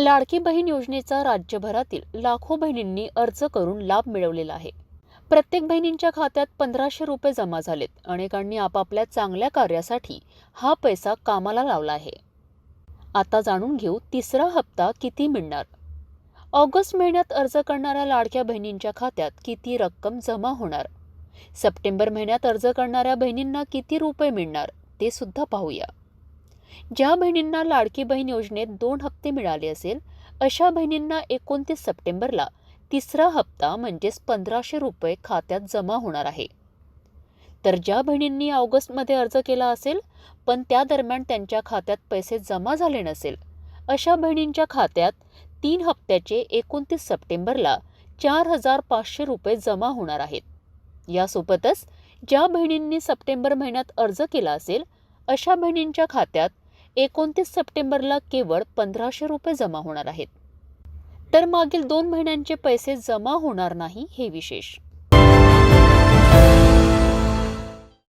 लाडकी बहीण योजनेचा राज्यभरातील लाखो बहिणींनी अर्ज करून लाभ मिळवलेला आहे. प्रत्येक बहिणींच्या खात्यात पंधराशे रुपये जमा झालेत. अनेकांनी आपापल्या चांगल्या कार्यासाठी हा पैसा कामाला लावला आहे. आता जाणून घेऊ तिसरा हप्ता किती मिळणार? ऑगस्ट महिन्यात अर्ज करणाऱ्या लाडक्या बहिणींच्या खात्यात किती रक्कम जमा होणार? सप्टेंबर महिन्यात अर्ज करणाऱ्या बहिणींना किती रुपये मिळणार? ते सुद्धा पाहूया. ज्या बहिणींना लाडकी बहीण योजनेत दोन हप्ते मिळाले असेल अशा बहिणींना एकोणतीस सप्टेंबरला तिसरा हप्ता म्हणजेच पंधराशे रुपये खात्यात जमा होणार आहे. तर ज्या बहिणींनी ऑगस्टमध्ये अर्ज केला असेल पण त्या दरम्यान त्यांच्या खात्यात पैसे जमा झाले नसेल अशा बहिणींच्या खात्यात तीन हप्त्याचे एकोणतीस सप्टेंबरला चार हजार पाचशे रुपये जमा होणार आहेत. यासोबतच ज्या बहिणींनी सप्टेंबर महिन्यात अर्ज केला असेल अशा बहिणींच्या खात्यात एकोणतीस सप्टेंबरला केवळ पंधराशे रुपये जमा होणार आहेत. तर मागील दोन महिन्यांचे पैसे जमा होणार नाही हे विशेष.